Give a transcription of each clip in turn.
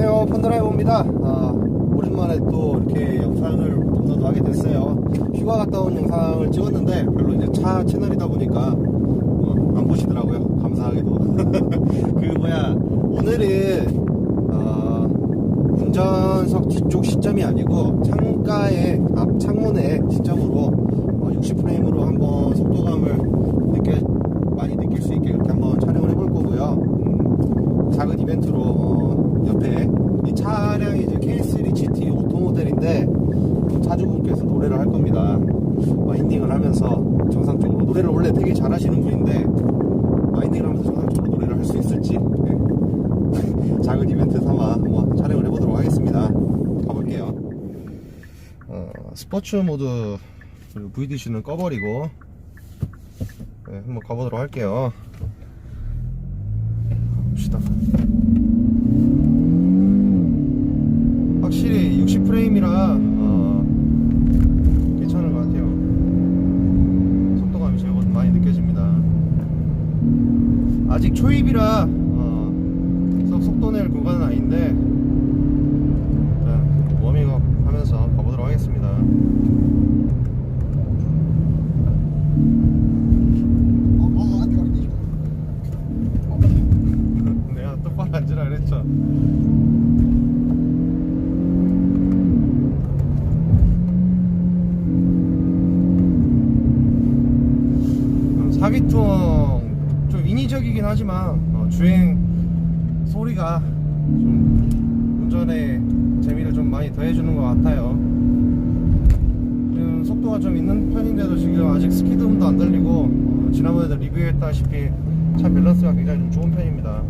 안녕하세요. 펀드라이버입니다. 아, 오랜만에 또 이렇게 영상을 업로드 하게 됐어요. 휴가 갔다 온 영상을 찍었는데 별로 이제 차 채널이다 보니까 어, 안 보시더라고요. 감사하게도. 그 뭐야 오늘은 어, 운전석 뒤쪽 시점이 아니고 창가의 앞 창문에 시점으로 60프레임으로 한번 속도감을 느껴 많이 느낄 수 있게 이렇게 한번 촬영을 해볼 거고요. 음, 작은 이벤트로 어, 옆에 이 차량이 이제 K3 GT 오토 모델인데 차주분께서 노래를 할 겁니다. 마인딩을 하면서 정상적으로 노래를 원래 되게 잘하시는 분인데 마인딩을 하면서 정상적으로 노래를 할 수 있을지 네. 작은 이벤트 삼아 한번 촬영을 해보도록 하겠습니다. 가볼게요. 어, 스포츠 모드 그리고 VDC는 꺼버리고 네, 한번 가보도록 할게요. 봅시다. 확실히 60프레임이라 어, 괜찮은 것 같아요. 속도감이 제가 많이 느껴집니다. 아직 초입이라 어, 속- 속도 낼 구간은 아닌데 일단 워밍업 하면서 가보도록 하겠습니다. 내가 똑바로 앉으라 그랬죠. 어, 사기통 좀 인위적이긴 하지만 어, 주행 소리가 좀 운전에 재미를 좀 많이 더해주는 것 같아요. 지금 속도가 좀 있는 편인데도 지금 아직 스피드음도 안 들리고 어, 지난번에도 리뷰했다시피 차 밸런스가 굉장히 좀 좋은 편입니다.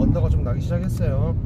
언더가 좀 나기 시작했어요.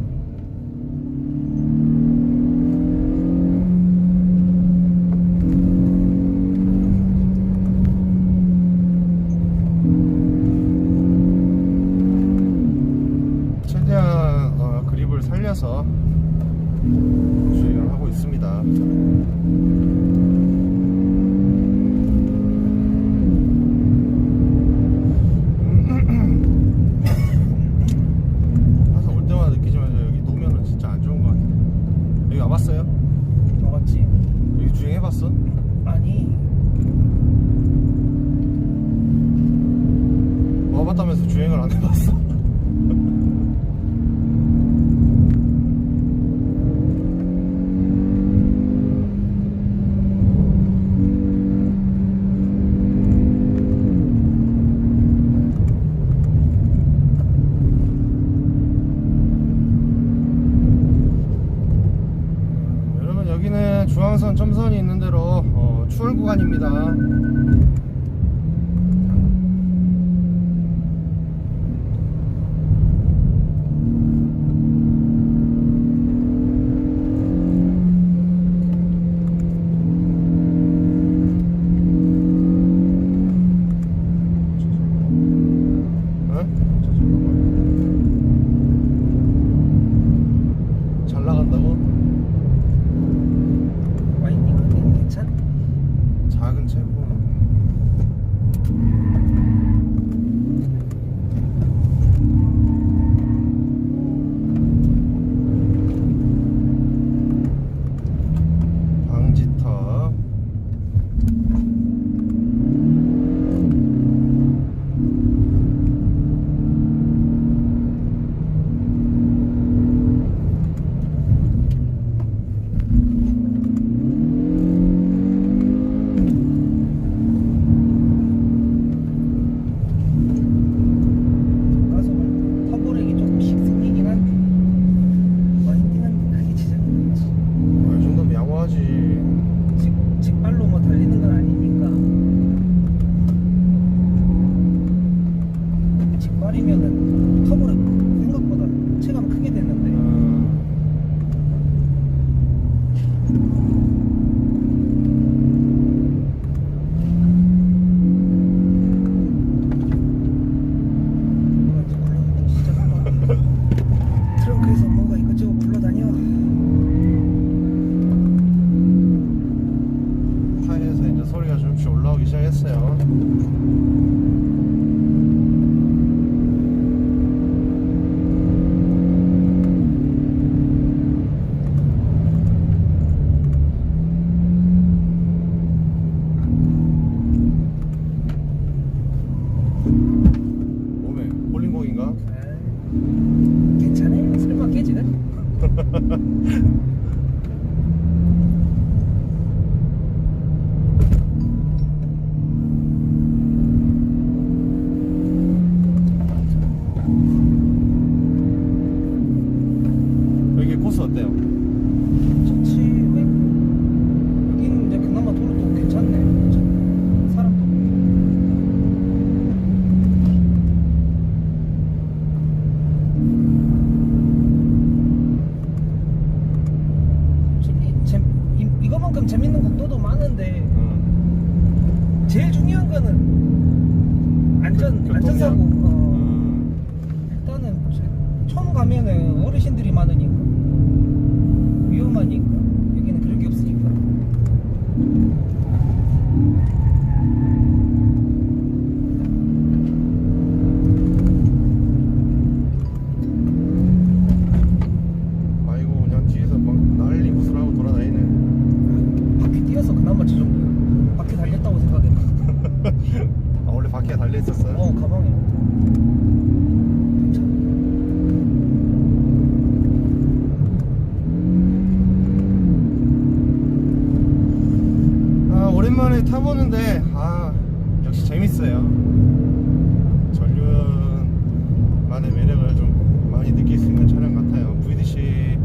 많이 느낄 수 있는 차량 같아요. VDC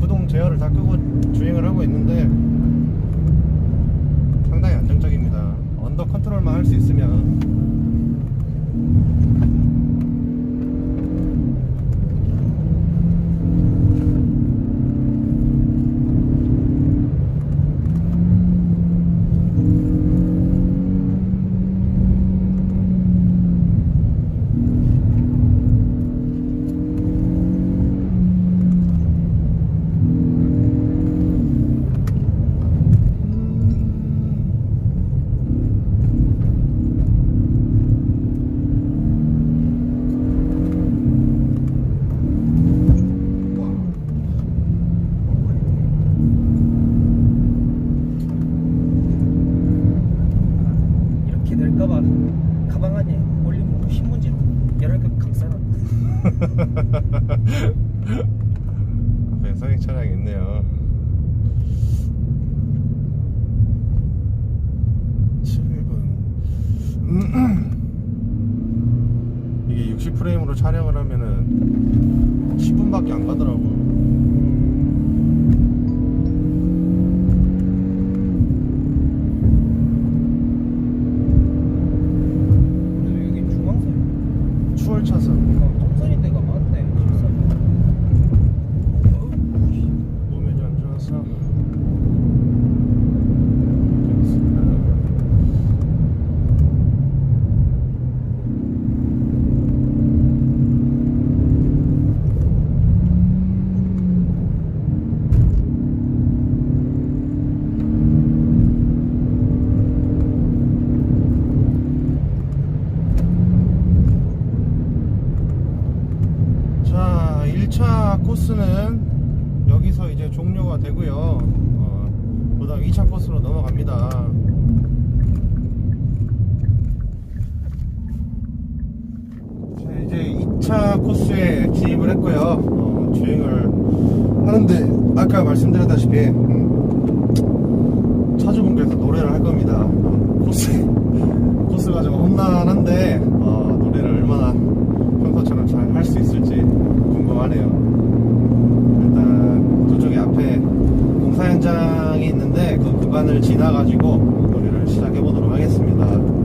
구동 제어를 다 끄고 주행을 하고 있는데 상당히 안정적입니다. 언더 컨트롤만 할 수 있으면 이렇게 될까봐 가방 안에 올리면 신문지로 여러 개 감싸놨 앞에 성인 차량이 있네요 7분 이게 60프레임으로 촬영을 하면은 10분밖에 안 가더라고 근데 여기 중앙선 추월 차선 어, 정선인 데가 많네 노면이 안 좋아서 괜찮습니다. 자, 1차 코스는 여기서 이제 종료가 되고요. 어, 그다음 2차 코스로 넘어갑니다. 자, 이제 2차 코스에 진입을 했고요. 어, 주행을 하는데 아까 말씀드렸다시피 음, 차주분께서 노래를 할 겁니다. 어, 코스 코스가 좀 험난한데 어, 노래를 얼마나 평소처럼 잘 할 수 있을지 궁금하네요. 일단 저쪽에 앞에 공사 현장이 있는데 그 구간을 지나가지고 노래를 시작해 보도록 하겠습니다.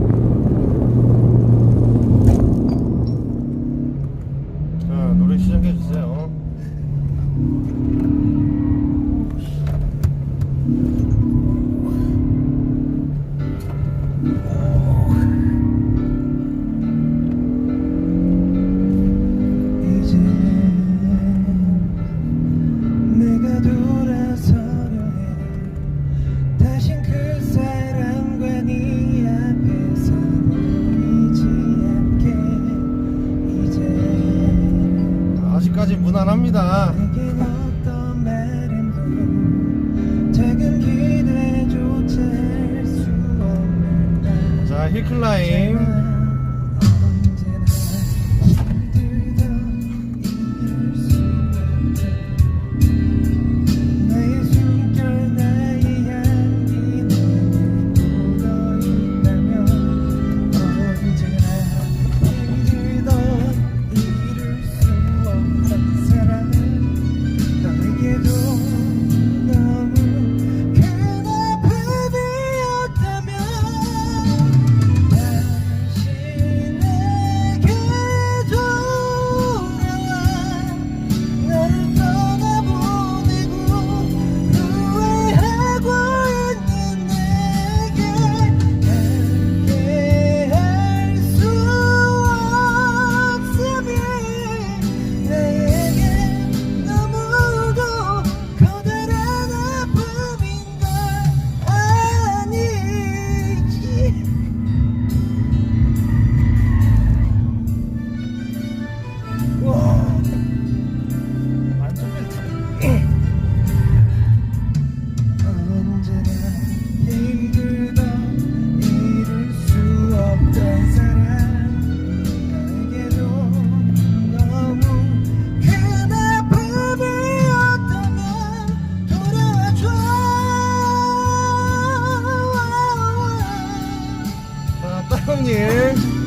아직까지 무난합니다. 자, 힐클라임. 你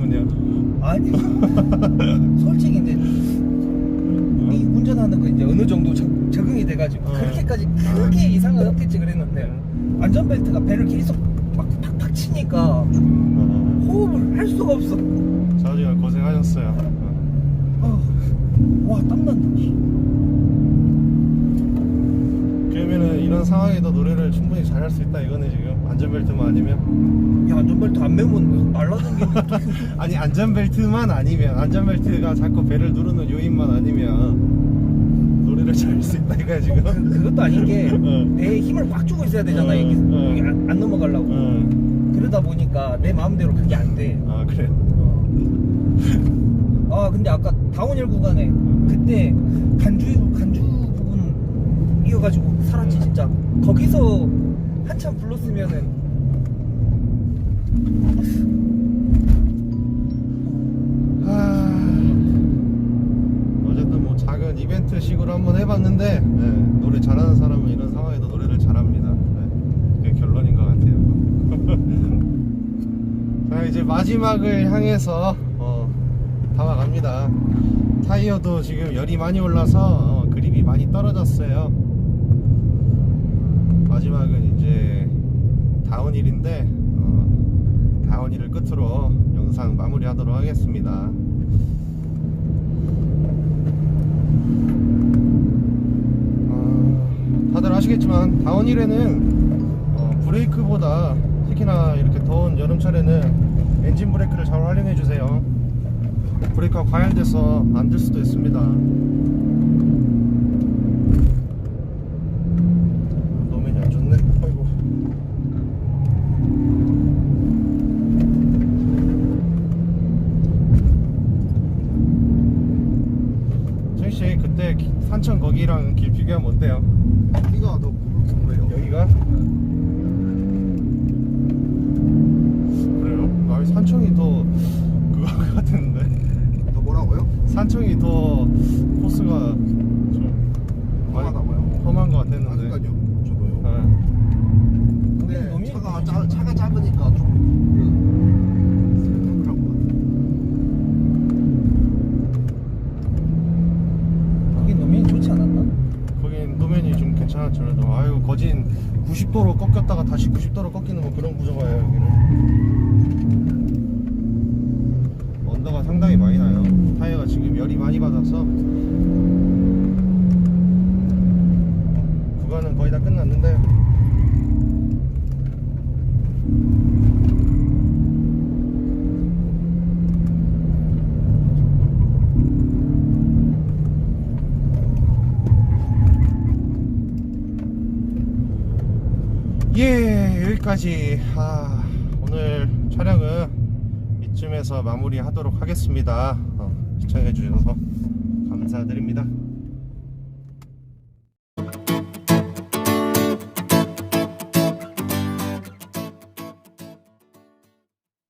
때문이야 아니 솔직히 이제 이 운전하는 거 이제 어느 정도 적, 적응이 돼가지고 어. 그렇게까지 크게 이상은 없겠지 그랬는데 안전벨트가 배를 계속 막 팍팍 치니까 어, 호흡을 할 수가 없어. 자주가 고생하셨어요. 어. 어. 와 땀난다. 그러면은 이런 상황에도 노래를 충분히 잘할 수 있다 이거네 지금 안전벨트만 아니면? 야 안전벨트 안 매면 날라다니는 아니 안전벨트만 아니면 안전벨트가 자꾸 배를 누르는 요인만 아니면 노래를 잘할수 있다 이거야 지금? 그, 그것도 아닌 게 어. 배에 힘을 꽉 주고 있어야 되잖아 어, 여기, 어. 안, 안 넘어가려고. 어. 그러다 보니까 내 마음대로 그게 안돼. 아 그래? 아 근데 아까 다운힐 구간에 그때 간주 간주 부분 이어가지고 살았지 진짜. 거기서 한참 불렀으면은 하... 어쨌든 뭐 작은 이벤트 식으로 한번 해봤는데 네, 노래 잘하는 사람은 이런 상황에도 노래를 잘합니다. 네, 그게 결론인 것 같아요. 자 이제 마지막을 향해서 어, 다가갑니다. 타이어도 지금 열이 많이 올라서 어, 그립이 많이 떨어졌어요. 마지막은 이제 다운힐인데 어, 다운힐을 끝으로 영상 마무리하도록 하겠습니다. 어, 다들 아시겠지만 다운힐에는 어, 브레이크보다 특히나 이렇게 더운 여름철에는 엔진 브레이크를 잘 활용해 주세요. 브레이크가 과열돼서 안 될 수도 있습니다. 노면이 안 좋네. 아이고. 정희 씨 그때 기- 산천 거기랑 길 비교하면 어때요? 여기가 더 궁금해요. 여기가? 그래요? 나 산청이 더 그거 같았는데 더 뭐라고요? 산청이 더 코스가 좀 많이 험하다고요? 험한 것 같았는데 아직까지요. 저도요. 네. 근데 너무 차가 짜, 차가 작으니까 좀 스펙타클한 것 같아요. 거기 노면이 좋지 않았나? 거긴 노면이 좀 괜찮았죠 그래도 아유 거진 90도로 꺾였다가 다시 90도로 꺾이는 뭐 그런 구조가요 여기는 언더가 상당히 많이 나요 타이어가 지금 열이 많이 받아서 구간은 거의 다 끝났는데 예 여기까지 아, 오늘 촬영은 이쯤에서 마무리하도록 하겠습니다. 어, 시청해 주셔서 감사드립니다